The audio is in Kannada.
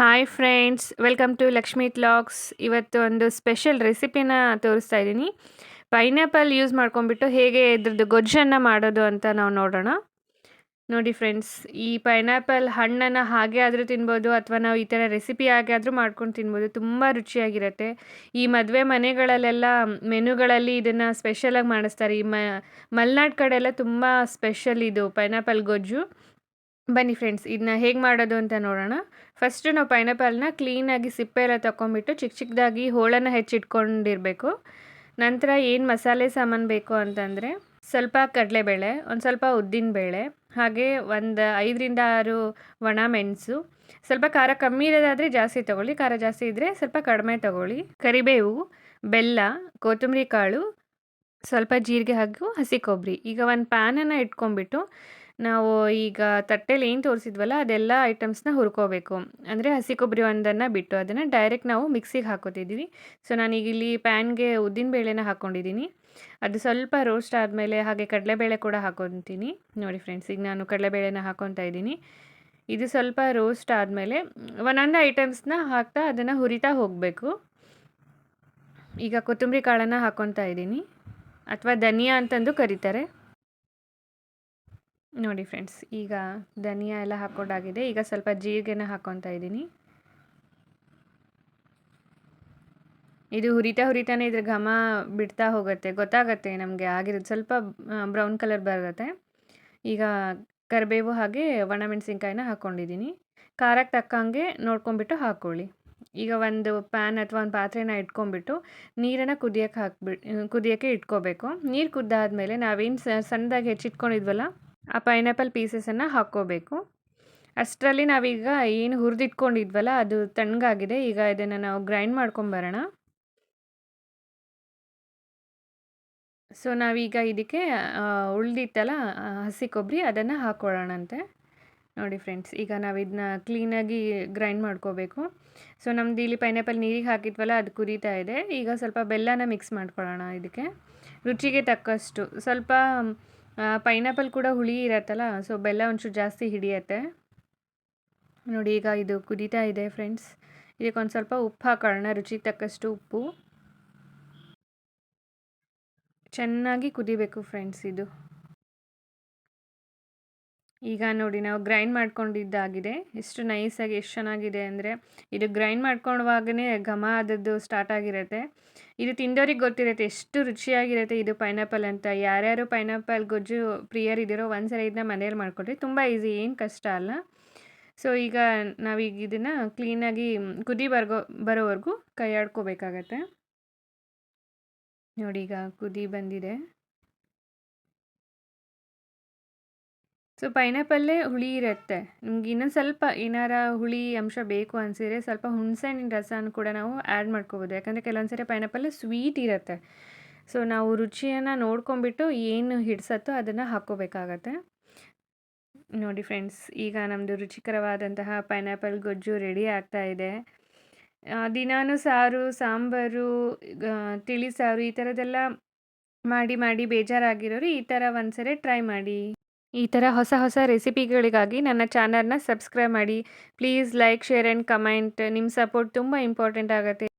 Hi friends welcome to Lakshmi vlogs ಇವತ್ತು ಒಂದು ಸ್ಪೆಷಲ್ ರೆಸಿಪಿನ ತೋರಿಸ್ತಾ ಇದ್ದೀನಿ. ಪೈನಾಪಲ್ ಯೂಸ್ ಮಾಡ್ಕೊಂಡ್ಬಿಟ್ಟು ಹೇಗೆ ಇದ್ರದ್ದು ಗೊಜ್ಜನ್ನು ಮಾಡೋದು ಅಂತ ನಾವು ನೋಡೋಣ. ನೋಡಿ ಫ್ರೆಂಡ್ಸ್ ಈ ಪೈನಾಪಲ್ ಹಣ್ಣನ್ನು ಹಾಗೆ ಆದರೂ ತಿನ್ಬೋದು ಅಥವಾ ನಾವು ಈ ಥರ ರೆಸಿಪಿ ಹಾಗೆ ಆದರೂ ಮಾಡ್ಕೊಂಡು ತಿನ್ಬೋದು. ತುಂಬ ರುಚಿಯಾಗಿರುತ್ತೆ. ಈ ಮದುವೆ ಮನೆಗಳಲ್ಲೆಲ್ಲ ಮೆನುಗಳಲ್ಲಿ ಇದನ್ನು ಸ್ಪೆಷಲಾಗಿ ಮಾಡಿಸ್ತಾರೆ. ಈ ಮಲೆನಾಡು ಕಡೆ ಎಲ್ಲ ತುಂಬ ಸ್ಪೆಷಲ್ ಇದು ಪೈನಾಪಲ್ ಗೊಜ್ಜು. ಬನ್ನಿ ಫ್ರೆಂಡ್ಸ್ ಇದನ್ನ ಹೇಗೆ ಮಾಡೋದು ಅಂತ ನೋಡೋಣ. ಫಸ್ಟು ನಾವು ಪೈನಾಪಲ್ನ ಕ್ಲೀನಾಗಿ ಸಿಪ್ಪೆ ಎಲ್ಲ ತೊಗೊಂಬಿಟ್ಟು ಚಿಕ್ಕ ಚಿಕ್ಕದಾಗಿ ಹೋಳನ್ನು ಹೆಚ್ಚಿಟ್ಕೊಂಡಿರಬೇಕು. ನಂತರ ಏನು ಮಸಾಲೆ ಸಾಮಾನು ಬೇಕು ಅಂತಂದರೆ ಸ್ವಲ್ಪ ಕಡಲೆಬೇಳೆ, ಒಂದು ಸ್ವಲ್ಪ ಉದ್ದಿನಬೇಳೆ ಹಾಗೆ ಒಂದು ಐದರಿಂದ ಆರು ಒಣ ಮೆಣಸು. ಸ್ವಲ್ಪ ಖಾರ ಕಮ್ಮಿ ಇರೋದಾದರೆ ಜಾಸ್ತಿ ತೊಗೊಳ್ಳಿ, ಖಾರ ಜಾಸ್ತಿ ಇದ್ದರೆ ಸ್ವಲ್ಪ ಕಡಿಮೆ ತೊಗೊಳ್ಳಿ. ಕರಿಬೇವು, ಬೆಲ್ಲ, ಕೊತ್ತಂಬರಿ ಕಾಳು, ಸ್ವಲ್ಪ ಜೀರಿಗೆ ಹಾಗೂ ಹಸಿ ಕೊಬ್ಬರಿ. ಈಗ ಒಂದು ಪ್ಯಾನನ್ನು ಇಟ್ಕೊಂಡ್ಬಿಟ್ಟು ನಾವು ಈಗ ತಟ್ಟೆಲಿ ಏನು ತೋರಿಸಿದ್ವಲ್ಲ, ಅದೆಲ್ಲ ಐಟಮ್ಸ್ನ ಹುರ್ಕೋಬೇಕು. ಅಂದರೆ ಹಸಿ ಕೊಬ್ಬರಿ ಒಂದನ್ನು ಬಿಟ್ಟು ಅದನ್ನು ಡೈರೆಕ್ಟ್ ನಾವು ಮಿಕ್ಸಿಗೆ ಹಾಕೋತಿದ್ದೀವಿ. ಸೊ ನಾನೀಗ ಇಲ್ಲಿ ಪ್ಯಾನ್ಗೆ ಬೇಳೆನ ಹಾಕ್ಕೊಂಡಿದ್ದೀನಿ ಅದು ಸ್ವಲ್ಪ ರೋಸ್ಟ್ ಆದಮೇಲೆ ಹಾಗೆ ಕಡಲೆಬೇಳೆ ಕೂಡ ಹಾಕೊತೀನಿ. ನೋಡಿ ಫ್ರೆಂಡ್ಸ್ ಈಗ ನಾನು ಕಡಲೆಬೇಳೆನ ಹಾಕೊತಾ ಇದ್ದೀನಿ. ಇದು ಸ್ವಲ್ಪ ರೋಸ್ಟ್ ಆದಮೇಲೆ ಒಂದೊಂದು ಐಟಮ್ಸ್ನ ಹಾಕ್ತಾ ಅದನ್ನು ಹುರಿತಾ ಹೋಗಬೇಕು. ಈಗ ಕೊತ್ತಂಬರಿ ಕಾಳನ್ನು ಹಾಕ್ಕೊತಾ ಇದ್ದೀನಿ. ಅಥವಾ ಧನಿಯಾ ಅಂತಂದು ಕರೀತಾರೆ. ನೋಡಿ ಫ್ರೆಂಡ್ಸ್, ಈಗ ಧನಿಯಾ ಎಲ್ಲ ಹಾಕೊಂಡಾಗಿದೆ ಈಗ ಸ್ವಲ್ಪ ಜೀರಿಗೆನ ಹಾಕ್ಕೊತಾ ಇದ್ದೀನಿ. ಇದು ಹುರಿತಾ ಹುರಿತಾನೆ ಇದ್ರ ಘಮ ಬಿಡ್ತಾ ಹೋಗುತ್ತೆ. ಗೊತ್ತಾಗತ್ತೆ ನಮಗೆ ಆಗಿರೋದು. ಸ್ವಲ್ಪ ಬ್ರೌನ್ ಕಲರ್ ಬರುತ್ತೆ. ಈಗ ಕರಿಬೇವು ಹಾಗೆ ಒಣಮೆಣಸಿನ್ಕಾಯಿನ ಹಾಕ್ಕೊಂಡಿದ್ದೀನಿ. ಖಾರಕ್ಕೆ ತಕ್ಕಂಗೆ ನೋಡ್ಕೊಂಬಿಟ್ಟು ಹಾಕ್ಕೊಳ್ಳಿ ಈಗ ಒಂದು ಪ್ಯಾನ್ ಅಥವಾ ಒಂದು ಪಾತ್ರೆನ ಇಟ್ಕೊಂಡ್ಬಿಟ್ಟು ನೀರನ್ನು ಕುದಿಯೋಕ್ಕೆ ಹಾಕ್ಬಿಟ್ಟು ಕುದಿಯೋಕ್ಕೆ ಇಟ್ಕೋಬೇಕು. ನೀರು ಕುದ್ದಾದ್ಮೇಲೆ ನಾವೇನು ಸಣ್ಣದಾಗಿ ಹೆಚ್ಚಿಟ್ಕೊಂಡಿದ್ವಲ್ಲ ಆ ಪೈನಾಪಲ್ ಪೀಸಸನ್ನು ಹಾಕ್ಕೋಬೇಕು. ಅಷ್ಟರಲ್ಲಿ ನಾವೀಗ ಏನು ಹುರಿದಿಟ್ಕೊಂಡಿದ್ವಲ್ಲ, ಅದು ತಣ್ಣಗಾಗಿದೆ. ಈಗ ಇದನ್ನು ನಾವು ಗ್ರೈಂಡ್ ಮಾಡ್ಕೊಂಬರೋಣ ಸೊ ನಾವೀಗ ಇದಕ್ಕೆ ಉಳ್ದಿತ್ತಲ್ಲ ಹಸಿ ಕೊಬ್ಬರಿ ಅದನ್ನು ಹಾಕ್ಕೊಳ್ಳೋಣಂತೆ ನೋಡಿ ಫ್ರೆಂಡ್ಸ್ ಈಗ ನಾವು ಇದನ್ನ ಕ್ಲೀನಾಗಿ ಗ್ರೈಂಡ್ ಮಾಡ್ಕೋಬೇಕು. ಸೊ ನಮ್ದು ಇಲ್ಲಿ ಪೈನಾಪಲ್ ನೀರಿಗೆ ಹಾಕಿದ್ವಲ್ಲ, ಅದು ಕುದೀತಾ ಇದೆ. ಈಗ ಸ್ವಲ್ಪ ಬೆಲ್ಲನ ಮಿಕ್ಸ್ ಮಾಡ್ಕೊಳ್ಳೋಣ ಇದಕ್ಕೆ. ರುಚಿಗೆ ತಕ್ಕಷ್ಟು. ಸ್ವಲ್ಪ ಪೈನಾಪಲ್ ಕೂಡ ಹುಳಿ ಇರತ್ತಲ್ಲ ಸೊ ಬೆಲ್ಲ ಒಂಚೂರು ಜಾಸ್ತಿ ಹಿಡಿಯತ್ತೆ. ನೋಡಿ, ಈಗ ಇದು ಕುದೀತಾ ಇದೆ ಫ್ರೆಂಡ್ಸ್ ಇದಕ್ಕೊಂದು ಸ್ವಲ್ಪ ಉಪ್ಪು ಹಾಕೋಣ, ರುಚಿಗೆ ತಕ್ಕಷ್ಟು ಉಪ್ಪು. ಚೆನ್ನಾಗಿ ಕುದಿಬೇಕು ಫ್ರೆಂಡ್ಸ್ ಇದು. ಈಗ ನೋಡಿ ನಾವು ಗ್ರೈಂಡ್ ಮಾಡ್ಕೊಂಡಿದ್ದಾಗಿದೆ. ಎಷ್ಟು ನೈಸಾಗಿ ಎಷ್ಟು ಚೆನ್ನಾಗಿದೆ ಅಂದರೆ ಇದು ಗ್ರೈಂಡ್ ಮಾಡ್ಕೊಳ್ಳುವಾಗನೇ ಘಮ ಆದದ್ದು ಸ್ಟಾರ್ಟ್ ಆಗಿರುತ್ತೆ. ಇದು ತಿಂದೋರಿಗೆ ಗೊತ್ತಿರುತ್ತೆ ಎಷ್ಟು ರುಚಿಯಾಗಿರುತ್ತೆ ಇದು ಪೈನಾಪಲ್ ಅಂತ. ಯಾರ್ಯಾರು ಪೈನಾಪಲ್ ಗೊಜ್ಜು ಪ್ರಿಯರಿದ್ದೀರೋ ಒಂದ್ಸಲ ಇದನ್ನ ಮನೇಲಿ ಮಾಡ್ಕೊಡ್ರಿ. ತುಂಬ ಈಸಿ ಏನು ಕಷ್ಟ ಅಲ್ಲ. ಸೊ ಈಗ ನಾವೀಗ ಇದನ್ನು ಕ್ಲೀನಾಗಿ ಕುದಿ ಬರ್ಗೋ, ಬರೋವರೆಗೂ ಕೈಯಾಡ್ಕೋಬೇಕಾಗತ್ತೆ. ನೋಡಿ ಈಗ ಕುದಿ ಬಂದಿದೆ. ಸೊ ಪೈನಾಪಲ್ಲೇ ಹುಳಿ ಇರುತ್ತೆ. ನಿಮ್ಗೆ ಇನ್ನೊಂದು ಸ್ವಲ್ಪ ಏನಾರ ಹುಳಿ ಅಂಶ ಬೇಕು ಅನಿಸಿದ್ರೆ ಸ್ವಲ್ಪ ಹುಣಸೆಹಣ್ಣಿನ ರಸನ ಕೂಡ ನಾವು ಆ್ಯಡ್ ಮಾಡ್ಕೋಬೋದು. ಯಾಕಂದರೆ ಕೆಲವೊಂದು ಸರಿ ಪೈನಾಪಲ್ ಸ್ವೀಟ್ ಇರುತ್ತೆ. ಸೊ ನಾವು ರುಚಿಯನ್ನು ನೋಡ್ಕೊಂಬಿಟ್ಟು ಏನು ಹಿಡ್ಸತ್ತೋ ಅದನ್ನು ಹಾಕ್ಕೋಬೇಕಾಗತ್ತೆ. ನೋಡಿ ಫ್ರೆಂಡ್ಸ್ ಈಗ ನಮ್ಮದು ರುಚಿಕರವಾದಂತಹ ಪೈನಾಪಲ್ ಗೊಜ್ಜು ರೆಡಿ ಆಗ್ತಾ ಇದೆ. ದಿನಾನು ಸಾರು, ಸಾಂಬಾರು ತಿಳಿ ಸಾರು ಈ ಥರದ್ದೆಲ್ಲ ಮಾಡಿ ಮಾಡಿ ಬೇಜಾರಾಗಿರೋರು ಈ ಥರ ಒಂದ್ಸರಿ ಟ್ರೈ ಮಾಡಿ. ಈ ಥರ ಹೊಸ ಹೊಸ ರೆಸಿಪಿಗಳಿಗಾಗಿ ನನ್ನ ಚಾನಲ್ನ ಸಬ್ಸ್ಕ್ರೈಬ್ ಮಾಡಿ. Please like, share and comment. ನಿಮ್ಮ ಸಪೋರ್ಟ್ ತುಂಬ ಇಂಪಾರ್ಟೆಂಟ್ ಆಗುತ್ತೆ.